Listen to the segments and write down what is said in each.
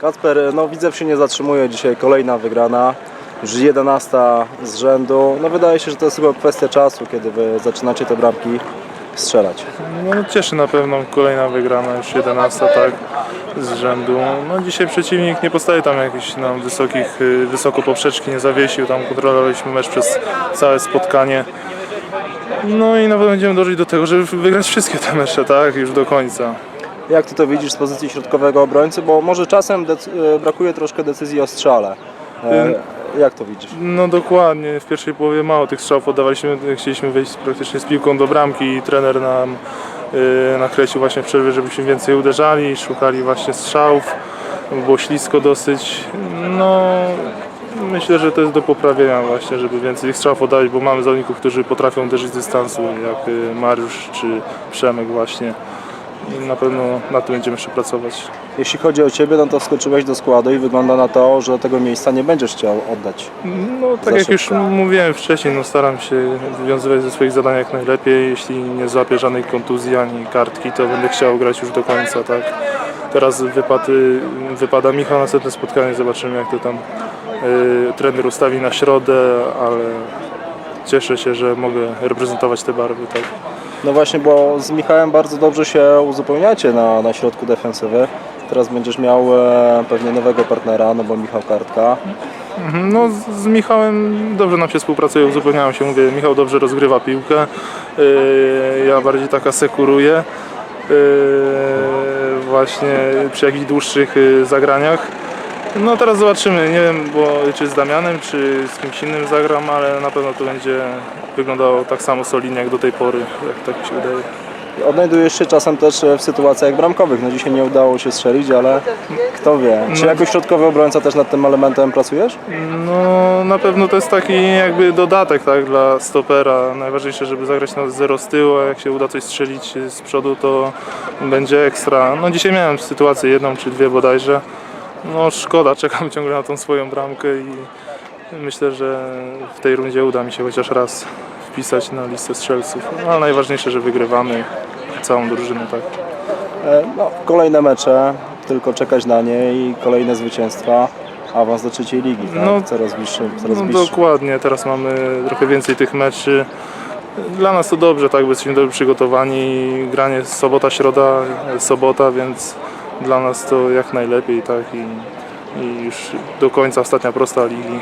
Kacper, no Widzew się nie zatrzymuje dzisiaj, kolejna wygrana, już 11 z rzędu. No wydaje się, że to jest chyba kwestia czasu, kiedy wy zaczynacie te bramki strzelać. No, no cieszy na pewno kolejna wygrana, już 11 tak z rzędu. No dzisiaj przeciwnik nie postawił tam jakichś nam wysokich, y, wysoko poprzeczki, nie zawiesił, tam kontrolowaliśmy mecz przez całe spotkanie. No i na pewno będziemy dążyć do tego, żeby wygrać wszystkie te mecze, tak, już do końca. Jak ty to widzisz z pozycji środkowego obrońcy, bo może czasem e, brakuje troszkę decyzji o strzale. E, jak to widzisz? No dokładnie, w pierwszej połowie mało tych strzałów oddawaliśmy, chcieliśmy wejść praktycznie z piłką do bramki i trener nam yy, nakreślił właśnie w przerwie, żebyśmy więcej uderzali, szukali właśnie strzałów, było ślisko dosyć. No myślę, że to jest do poprawienia właśnie, żeby więcej strzałów oddawać, bo mamy zawodników, którzy potrafią uderzyć z dystansu, jak yy, Mariusz czy Przemek właśnie. I na pewno na tym będziemy jeszcze pracować. Jeśli chodzi o ciebie, no to wskoczyłeś do składu i wygląda na to, że tego miejsca nie będziesz chciał oddać. No tak jak już mówiłem wcześniej, no staram się wywiązywać ze swoich zadań jak najlepiej. Jeśli nie złapię żadnej kontuzji ani kartki, to będę chciał grać już do końca, tak. Teraz wypad, wypada Michał, następne spotkanie, zobaczymy jak to tam y, trener ustawi na środę, ale cieszę się, że mogę reprezentować te barwy, tak. No właśnie, bo z Michałem bardzo dobrze się uzupełniacie na, na środku defensywy. Teraz będziesz miał e, pewnie nowego partnera, no bo Michał Kartka. Mhm, No z- Michałem dobrze nam się współpracuje, uzupełniają się, mówię, Michał dobrze rozgrywa piłkę, yy, ja bardziej tak asekuruję yy, właśnie przy jakichś dłuższych yy, zagraniach. No teraz zobaczymy, nie wiem bo, czy z Damianem, czy z kimś innym zagram, ale na pewno to będzie wyglądało tak samo solidnie jak do tej pory, jak tak mi się wydaje. Odnajdujesz się czasem też e, w sytuacjach bramkowych. No dzisiaj nie udało się strzelić, ale kto wie. Czy No. jako środkowy obrońca też nad tym elementem pracujesz? No na pewno to jest taki jakby dodatek tak, dla stopera. Najważniejsze, żeby zagrać na zero z tyłu, a jak się uda coś strzelić z przodu, to będzie ekstra. No dzisiaj miałem sytuację jedną czy dwie bodajże. No szkoda, czekam ciągle na tą swoją bramkę i myślę, że w tej rundzie uda mi się chociaż raz wpisać na listę strzelców. No, ale najważniejsze, że wygrywamy całą drużynę, tak. E, No, kolejne mecze, tylko czekać na nie i kolejne zwycięstwa. Awans do trzeciej ligi, tak? No, coraz bliższy, coraz No bliższy. dokładnie, teraz mamy trochę więcej tych meczy. Dla nas to dobrze, tak, bo jesteśmy dobrze przygotowani. Granie sobota, środa, sobota, więc dla nas to jak najlepiej, tak, i, i już do końca ostatnia prosta ligi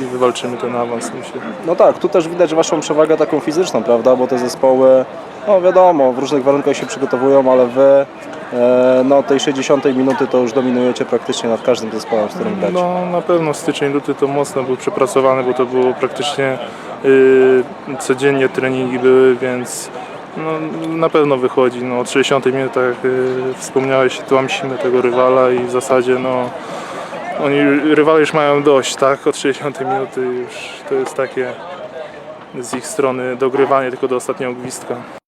i wywalczymy ten awans, myślę. No tak, tu też widać waszą przewagę taką fizyczną, prawda? Bo te zespoły, no wiadomo, w różnych warunkach się przygotowują, ale wy e, no tej 60 minuty to już dominujecie praktycznie nad każdym zespołem, z którym gracie. No na pewno styczeń, luty to mocno był przepracowany, bo to było praktycznie y, codziennie treningi były, więc no, na pewno wychodzi. No, od 60 minut, tak y, wspomniałeś, tłamsimy tego rywala i w zasadzie no, oni rywale już mają dość, tak? Od 60 minuty już to jest takie z ich strony dogrywanie tylko do ostatniego gwizdka.